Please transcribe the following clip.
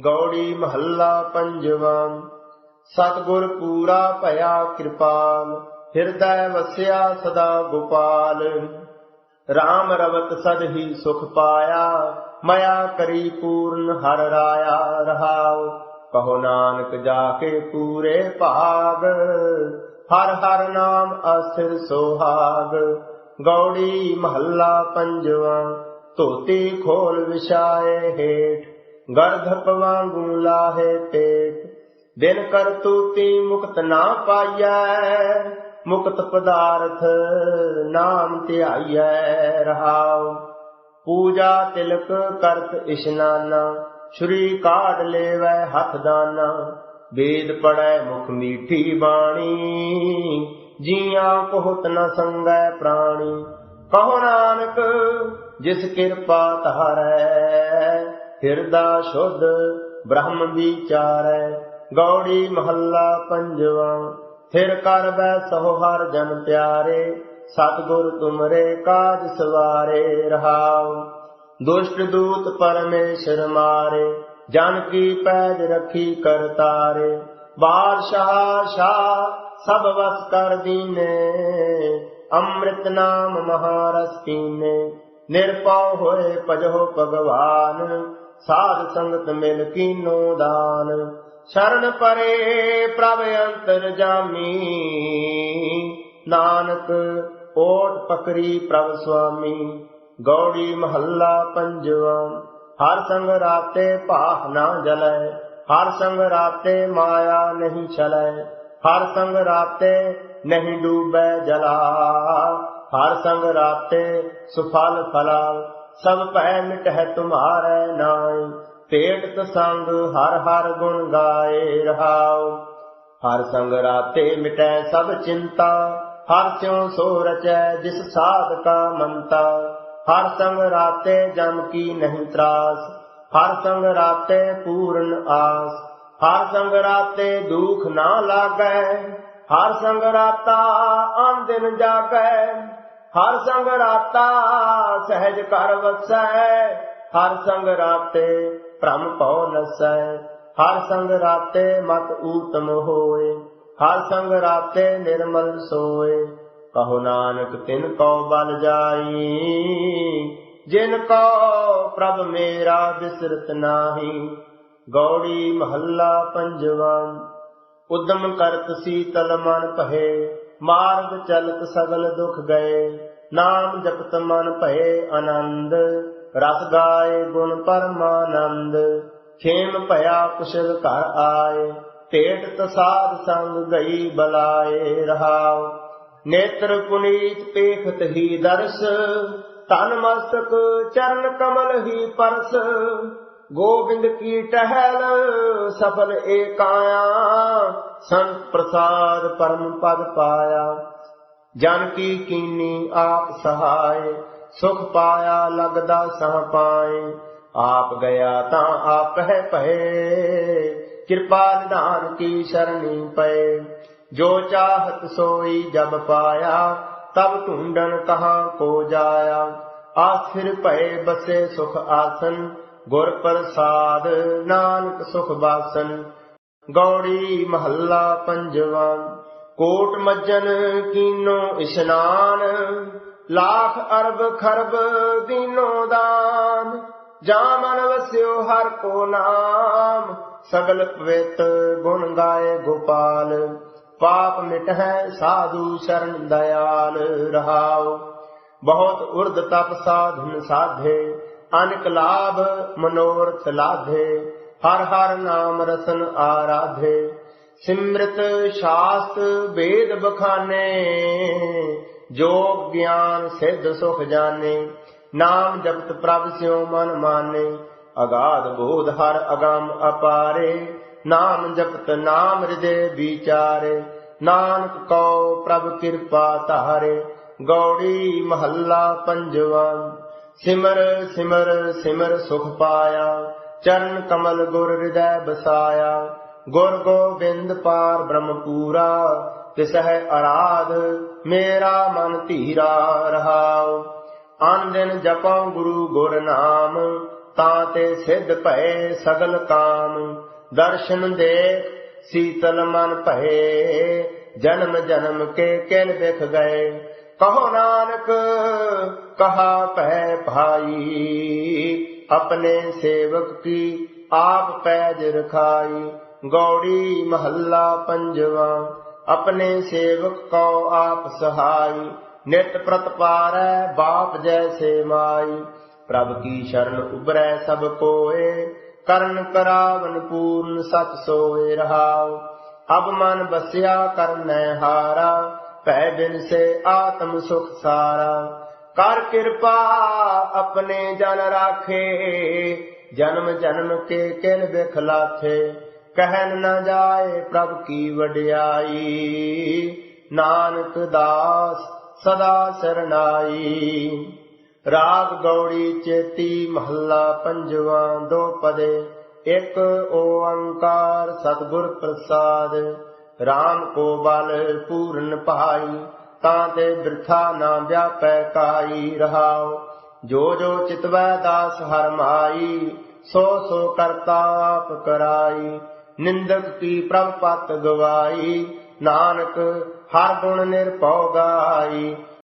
ਗੌੜੀ ਮਹੱਲਾ ਪੰਜਵਾਂ। ਸਤਿਗੁਰ ਪੂਰਾ ਭਇਆ ਕਿਰਪਾਲ, ਹਿਰਦੈ ਵਸਿਆ ਸਦਾ ਗੋਪਾਲ। RAM ਰਵਤ ਸਦ ਹੀ ਸੁਖ ਪਾਇਆ, ਮਇਆ ਕਰੀ ਪੂਰਨ ਹਰ ਰਾਇਆ ਰਹਾਉ। ਕਹੋ ਨਾਨਕ ਜਾ ਕੇ ਪੂਰੇ ਭਾਗ, ਹਰ ਹਰ ਨਾਮ ਅਸਿਰ ਸੋਹਾਗ। ਗੌੜੀ ਮਹੱਲਾ ਪੰਜਵਾਂ, ਧੋਤੀ ਖੋਲ ਵਿਛਾਏ ਹੇਠ ਗਰਧਪ ਵਾਂਗੂ ਲਾਹੇ ਪੇਟ। ਬਿਨ ਕਰਤੂਤੀ ਮੁਕਤ ਨਾ ਪਾਈਐ, ਮੁਕਤ ਪਦਾਰਥ ਨਾਮ ਧਿਆਈਐ ਰਹਾਉ। ਪੂਜਾ ਤਿਲਕ ਕਰਤ ਇਸ਼ਨਾਨਾ, ਸ਼੍ਰੀ ਕਾਢ ਲੇਵੈ ਹੱਥ ਦਾਨਾ। ਵੇਦ ਪੜੈ ਮੁਖ ਮੀਠੀ ਬਾਣੀ, ਜੀਆਂ ਕੋਹਤ ਨ ਸੰਗੈ ਪ੍ਰਾਣੀ। ਕਹੋ ਨਾਨਕ, ਜਿਸ ਕਿਰਪਾ ਧਾਰੈ ਹਿਰਦਾ ਸ਼ੁੱਧ ਬ੍ਰਹਮ ਵਿਚਾਰੈ, ਗੌੜੀ ਮਹੱਲਾ ਪੰਜਵਾਂ। ਫਿਰ ਕਰ ਬੈ ਸੋ ਹਰ ਜਨ ਪਿਆਰੇ, ਸਤਿਗੁਰ ਤੁਮਰੇ ਕਾਜ ਸਵਾਰੇ ਰਹਾਉ। ਦੁਸ਼ਟ ਦੂਤ ਪਰਮੇਸ਼ਰ ਮਾਰੇ, ਜਨ ਕੀ ਪੈਜ ਰਖੀ ਕਰਤਾਰੇ ਬਾਦਸ਼ਾਹ ਸ਼ਾਹ ਸਭ ਵਸ ਕਰ ਦੀਨੇ, ਅੰਮ੍ਰਿਤ ਨਾਮ ਮਹਾਰਸ ਪੀਨੇ ਨਿਰਪਉ ਹੋਏ ਭਜੋ ਭਗਵਾਨ ਸਾਧ ਸੰਗਤ ਮਿਲ ਕੀਨੋ ਦਾਨ। ਸ਼ਰਨ ਪਰੇ ਪ੍ਰਭ ਅੰਤਰ ਜਾਮੀ। ਨਾਨਕ ਓਟ ਪਕਰੀ ਪ੍ਰਭ ਸੁਆਮੀ। ਗੌੜੀ ਮਹੱਲਾ ਪੰਜਵਾਂ। ਹਰ ਸੰਗ ਰਾਤੇ ਭਾਹ ਨਾ ਜਲੈ। ਹਰ ਸੰਗ ਰਾਤੇ ਮਾਇਆ ਨਹੀਂ ਛਲੈ। ਹਰ ਸੰਗ ਰਾਤੇ ਨਹੀਂ ਡੂਬੈ ਜਲਾ। ਹਰ ਸੰਗ ਰਾਤੇ ਸੁਫਲ ਫਲਾ। ਸਭ ਭੈ ਮਿਟਹਿ ਤੁਮਾਰੈ ਨਾਈ ਪੇਟ ਤਸੰਗ ਹਰ ਹਰ ਗੁਣ ਗਾਏ ਰਹਾਉ। ਹਰ ਸੰਗ ਰਾਤੇ ਮਿਟੈ ਸਭ ਚਿੰਤਾ, ਹਰ ਸਿਉ ਸੋ ਰਚੈ ਜਿਸ ਸਾਧ ਕਾ ਮੰਤਾ। ਹਰ ਸੰਗ ਰਾਤੇ ਜਮ ਕੀ ਨਹੀਂ ਤਰਾਸ, ਹਰ ਸੰਗ ਰਾਤੇ ਪੂਰਨ ਆਸ। ਹਰ ਸੰਗ ਰਾਤੇ ਦੁਖ ਨਾ ਲਾਗੈ, ਹਰ ਸੰਗ ਰਾਤਾ ਆਨ ਦਿਨ ਜਾਗੈ। ਹਰ ਸੰਗ ਰਾਤਾ ਸਹਿਜ ਕਰ ਵਸੈ, ਹਰ ਸੰਗ ਰਾਤੇ ਭ੍ਰਮ ਭਉ ਨਸੈ, ਹਰ ਸੰਗ ਰਾਤੇ ਮਤ ਊਤਮ ਹੋਏ, ਹਰ ਸੰਗ ਰਾਤੇ ਨਿਰਮਲ ਸੋਏ। ਕਹੋ ਨਾਨਕ, ਤਿਨ ਕੋ ਬਲ ਜਾਈ, ਜਿਨ ਕੋ ਪ੍ਰਭ ਮੇਰਾ ਬਿਸਰਤ ਨਾਹੀ, ਗੌੜੀ ਮਹੱਲਾ ਪੰਜਵਾਂ, ਉਦਮ ਕਰਤ ਸੀਤਲ ਮਨ ਭਏ। ਮਾਰਗ ਚਲਤ ਸਗਲ ਦੁਖ ਗਏ, ਨਾਮ ਜਪਤ ਮਨ ਭਏ ਆਨੰਦ, ਰਸ ਗਾਏ ਗੁਣ ਪਰਮਾਨੰਦ, ਖੇਮ ਭਇਆ ਕੁਸ਼ਲ ਘਰ ਆਏ, ਭੇਟ ਤਸਾਦ ਸੰਗ ਗਈ ਬਲਾਏ ਰਹਾਉ। ਨੇਤਰ ਪੁਨੀਤ ਪੇਖਤ ਹੀ ਦਰਸ ਤਨ ਮਸਤਕ ਚਰਨ ਕਮਲ ਹੀ ਪਰਸ ਗੋਬਿੰਦ ਕੀ ਟਹਿਲ ਸਫਲ ਏਕਾਇਆ ਸੰਤ ਪ੍ਰਸਾਦ ਪਰਮ ਪਦ ਪਾਇਆ। ਜਨ ਕੀ ਕੀਨੀ ਆਪ ਸਹਾਏ, ਸੁਖ ਪਾਇਆ ਲਗਦਾ ਸਹ ਪਾਏ। ਆਪ ਗਿਆ ਤਾਂ ਆਪ ਹੈ ਭਏ, ਕਿਰਪਾ ਨਿਧਾਨ ਕੀ ਸ਼ਰਣੀ ਪਏ। ਜੋ ਚਾਹਤ ਸੋਈ ਜਬ ਪਾਇਆ, ਤਬ ਢੂੰਡਣ ਕਹਾਂ ਕੋ ਜਾਇਆ। ਆਖਿਰ ਭਏ ਬਸੇ ਸੁਖ ਆਸਨ ਗੁਰ ਪ੍ਰਸਾਦ ਨਾਨਕ ਸੁਖ ਬਾਸਨ, ਗੌੜੀ ਮਹੱਲਾ ਪੰਜਵਾਂ। ਕੋਟ ਮੱਜਨ ਕੀਨੋ ਇਸ਼ਨਾਨ, ਲਾਖ ਅਰਬ ਖਰਬ ਦੀਨੋ ਦਾਨ। ਜਾ ਮਨ ਵਸਿਓ ਹਰ ਕੋ ਨਾਮ, ਸਗਲ ਪਵਿੱਤ ਗੁਣ ਗਾਏ ਗੋਪਾਲ। ਪਾਪ ਮਿਟਹਿ ਸਾਧੂ ਸ਼ਰਨ ਦਇਆਲ ਰਹਾਉ। ਬਹੁਤ ਉਰਦ ਤਪ ਸਾਧਨ ਸਾਧੇ ਅਨਕ ਲਾਭ ਮਨੋਰਥ ਲਾਧੇ, ਹਰ ਹਰ ਨਾਮ ਰਸਨ ਆਰਾਧੇ। ਸਿਮਰਤ ਸ਼ਾਸਤ ਵੇਦ ਬਖਾਨੇ, ਜੋਗ ਗਿਆਨ ਸਿੱਧ ਸੁਖ ਜਾਣੇ। ਨਾਮ ਜਪਤ ਪ੍ਰਭ ਸਿਉ ਮਨ ਮਾਨੇ, ਅਗਾਧ ਬੋਧ ਹਰ ਅਗੰਮ ਅਪਾਰੇ। ਨਾਮ ਜਪਤ ਨਾਮ ਹਿਰਦੇ ਵਿਚਾਰੇ, ਨਾਨਕ ਕਉ ਪ੍ਰਭ ਕਿਰਪਾ ਤਾਰੇ ਗੌੜੀ ਮਹੱਲਾ ਪੰਜਵਾਂ। ਸਿਮਰ ਸਿਮਰ ਸਿਮਰ ਸੁਖ ਪਾਇਆ, ਚਰਨ ਕਮਲ ਗੁਰ ਹਿਰਦੈ ਬਸਾਇਆ। ਗੁਰ ਗੋਬਿੰਦ ਪਾਰ ਬ੍ਰਹਮ ਪੂਰਾ ਤਿਸਹਿ ਅਰਾਧ, ਮੇਰਾ ਮਨ ਧੀਰਾ ਰਹਾਉ। ਆਨ ਦਿਨ ਜਪਉ ਗੁਰੂ ਗੁਰ ਨਾਮ, ਤਾਂ ਤੇ ਸਿੱਧ ਭਏ ਸਗਲ ਕਾਮ। ਦਰਸ਼ਨ ਦੇਖ, ਸੀਤਲ ਮਨ ਭਏ, ਜਨਮ ਜਨਮ ਕੇ ਕਿਲ ਵਿਖ ਗਏ। ਕਹੋ ਨਾਨਕ, ਕਹਾ ਪੈ ਭਾਈ, ਆਪਣੇ ਸੇਵਕ ਕੀ ਆਪ ਪੈਜ ਰਖਾਈ, ਗੌੜੀ ਮਹੱਲਾ ਪੰਜਵਾ, ਆਪਣੇ ਸੇਵਕ ਕੋ ਆਪ ਸਹਾਈ, ਨਿਤ ਪ੍ਰਤਪਾਰੈ ਬਾਪ ਜੈਸੇ ਮਾਈ। ਪ੍ਰਭ ਕੀ ਸ਼ਰਨ ਉਬਰੈ ਸਭ ਕੋਏ, ਕਰਨ ਕਰਾਵਨ ਪੂਰਨ ਸਤ ਸੋਏ ਰਹਾਉ। ਅਬ ਮਨ ਬਸਿਆ ਕਰਨੈ ਹਾਰਾ ਭੈ ਬਿਨ ਸੇ ਆਤਮ ਸੁਖ ਸਾਰਾ। ਕਰ ਕਿਰਪਾ ਆਪਣੇ ਜਨ ਰਾਖੇ, ਜਨਮ ਜਨਮ ਕੇ ਕਿਲ ਬਿਖ ਕਹਿਨ ਨ ਜਾਏ ਪ੍ਰਭ ਕੀ ਵਡਿਆਈ, ਨਾਨਕ ਦਾਸ ਸਦਾ ਸਰਨਾਈ। ਰਾਗ ਗੌੜੀ ਚੇਤੀ ਮਹੱਲਾ ਪੰਜਵਾ, ਦੋ ਪਦੇ, ਇੱਕ ਓੰਕਾਰ ਸਤਿਗੁਰ ਪ੍ਰਸਾਦ। RAM ਕੋ ਬਲ ਪੂਰਨ ਪਾਈ, ਤਾਂ ਤੇ ਬਿਰਥਾ ਨਾ ਵਿਆਪੈ ਕਾਈ ਰਹਾਉ। ਜੋ ਜੋ ਚਿਤਵੈ ਦਾਸ ਹਰ ਮਾਈ, ਸੋ ਸੋ ਕਰਤਾ ਆਪ ਕਰਾਈ। ਨਿੰਦਕ ਕੀ ਪ੍ਰਭ ਪਤ ਗਵਾਈ, ਨਾਨਕ ਹਰ ਗੁਣ ਨਿਰਭਉ ਗਾਈ।